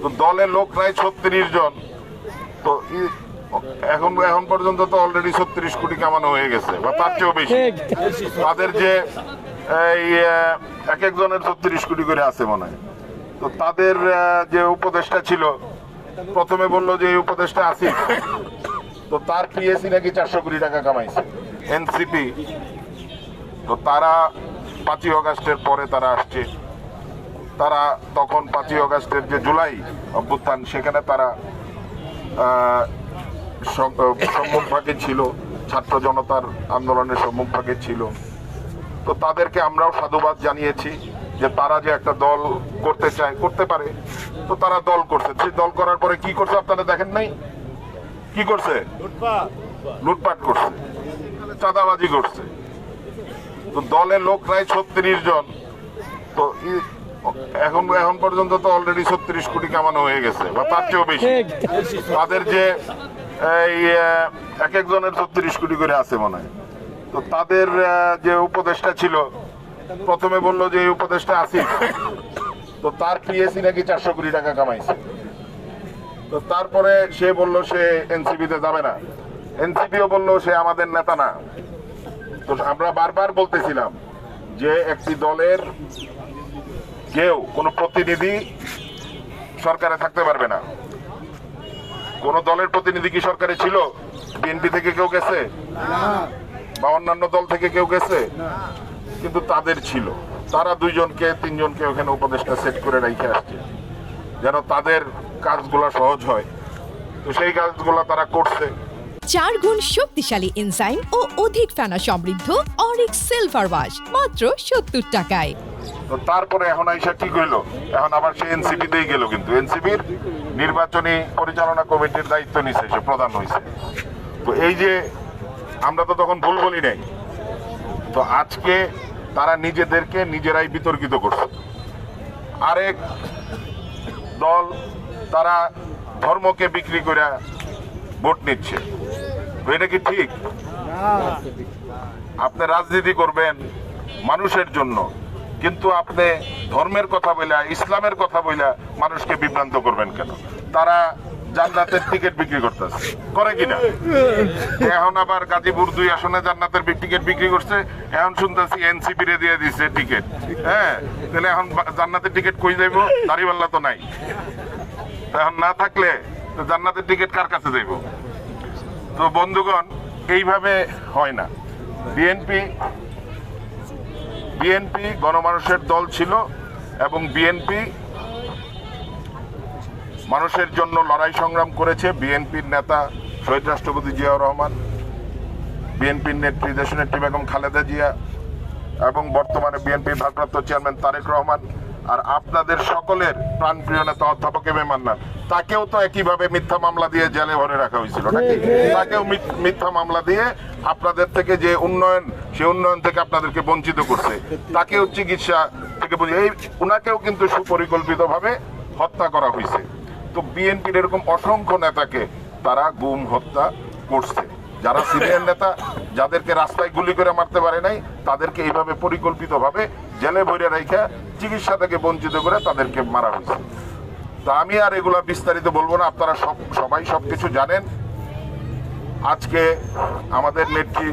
তো দলে লোক নাই ছত্রিশ জন। তো এখন এখন পর্যন্ত তো অলরেডি ছত্রিশ কোটি কামানো হয়ে গেছে বা তার চেয়েও বেশি। তাদের যে এই এক একজনের ছত্রিশ কোটি করে আছে মনে হয়। তো তাদের যে উপদেষ্টা ছিল প্রথমে বলল যে এই উপদেষ্টা আসিফ। তো তার পিএসসি নাকি চারশো কোটি টাকা কামাইছে এনসিপি। তো তারা পাঁচই অগাস্টের পরে তারা আসছে। তারা তখন পাঁচই অগাস্টের যে জুলাই অভ্যুত্থান সেখানে তারা সম্মুখভাগে ছিল ছাত্র জনতার আন্দোলনের সম্মুখভাগে ছিল। তো তাদেরকে আমরাও সাধুবাদ জানিয়েছি যে তারা যে একটা দল করতে চায় করতে পারে। তো তারা দল করছে। সেই দল করার পরে কি করছে আপনারা দেখেন নাই? কি করছে? লুটপাট। করছে। চাঁদাবাজি করছে। তো দলের লোক নাই ছত্রিশ জন। তো এখন এখন পর্যন্ত তো অলরেডি ছত্রিশ কোটি কামানো হয়ে গেছে বা তার চেয়েও বেশি। তাদের যে এই এক একজনের ছত্রিশ কোটি করে আছে মনে হয়। তো তাদের যে উপদেষ্টা ছিল প্রথমে বলল যে এই উপদেষ্টা আসিফ তো তার পিএসসি নাকি চারশো কোটি টাকা কামাইছে। তো তারপরে সে বলল সে এনসিপিতে যাবে না। এনসিপিও বলল সে আমাদের নেতা না। তো আমরা বারবার বলতেছিলাম যে একটি দলের কেউ কোনো প্রতিনিধি সরকারে থাকতে পারবে না। কোন দলের প্রতিনিধি কি সরকারে ছিল? বিএনপি থেকে কেউ গেছে? বা অন্যান্য দল থেকে কেউ গেছে? কিন্তু তাদের ছিল। তারা দুইজনকে, তিনজনকে ওখানে উপদেষ্টা সেট করে রেখে আসছে। যেন তাদের কাজগুলো সহজ হয়। তো সেই কাজগুলো তারা করছে। চার গুণ শক্তিশালী এনজাইম ও অধিক ফেনা সমৃদ্ধ অরিক সিলভার ওয়াশ, মাত্র সত্তর টাকায়। তো তারপরে এখন আইসা কি কইলো এখন আবার সে এনসিপি তেই গেল কিন্তু এনসিপির নির্বাচনী পরিচালনা কমিটির দায়িত্ব নিছে সে প্রধান হয়েছে তো এই যে আমরা তো তখন ভুল বলি নাই তো আজকে তারা নিজেদেরকে নিজেরাই বিতর্কিত করছে আরেক দল তারা ধর্মকে বিক্রি করে ভোট নিচ্ছে এটা কি ঠিক আপনি রাজনীতি করবেন মানুষের জন্য কিন্তু আপনি ধর্মের কথা বইলা, ইসলামের কথা বইলা মানুষকে বিভ্রান্ত করবেন কেন? তারা জান্নাতের টিকিট বিক্রি করতেছে। করে কিনা? এখন আবার গাজীপুর দুই আসনে জান্নাতের টিকিট বিক্রি করছে। এখন শুনতেছি এনসিপি রে দিয়ে দিছে টিকিট হ্যাঁ? তাহলে এখন জান্নাতের টিকিট কই যাইব? দাড়িপাল্লা তো নাই। এখন না থাকলে জান্নাতের টিকিট কার কাছে যাইব? তো বন্ধুগণ, এইভাবে হয় না। বিএনপি বিএনপি গণমানুষের দল ছিল এবং বিএনপি মানুষের জন্য লড়াই সংগ্রাম করেছে। বিএনপির নেতা শহীদ রাষ্ট্রপতি জিয়াউর রহমান, বিএনপির নেত্রী দেশনেত্রী বেগম খালেদা জিয়া এবং বর্তমানে বিএনপির ভারপ্রাপ্ত চেয়ারম্যান তারেক রহমান। আর আপনাদের সকলের প্রাণপ্রিয় নেতা অধ্যাপক এম এ মান্নান তাকেও তো একইভাবে মিথ্যা মামলা দিয়ে জেলে ভরে রাখা হয়েছিল নাকি? তাকেও মিথ্যা মামলা দিয়ে আপনাদের থেকে যে উন্নয়ন সে উন্নয়ন থেকে আপনাদেরকে বঞ্চিত করছে তাকেও চিকিৎসা থেকে এই উনাকেও কিন্তু সুপরিকল্পিতভাবে হত্যা করা হয়েছে। তো বিএনপির এরকম অসংখ্য নেতাকে তারা গুম হত্যা করছে। যারা সিনিয়র নেতা, যাদেরকে রাস্তায় গুলি করে মারতে পারে নাই, তাদেরকে এইভাবে পরিকল্পিতভাবে জেলে ভরে রেখে চিকিৎসা থেকে বঞ্চিত করে তাদেরকে মারা হয়েছে। তা আমি আর এগুলা বিস্তারিত বলব না, আপনারা সব, সবাই সব কিছু জানেন। আজকে আমাদের নেত্রী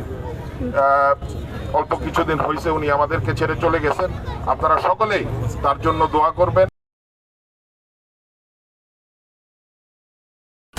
অল্প কিছুদিন হয়েছে উনি আমাদেরকে ছেড়ে চলে গেছেন। আপনারা সকলেই তার জন্য দোয়া করবেন।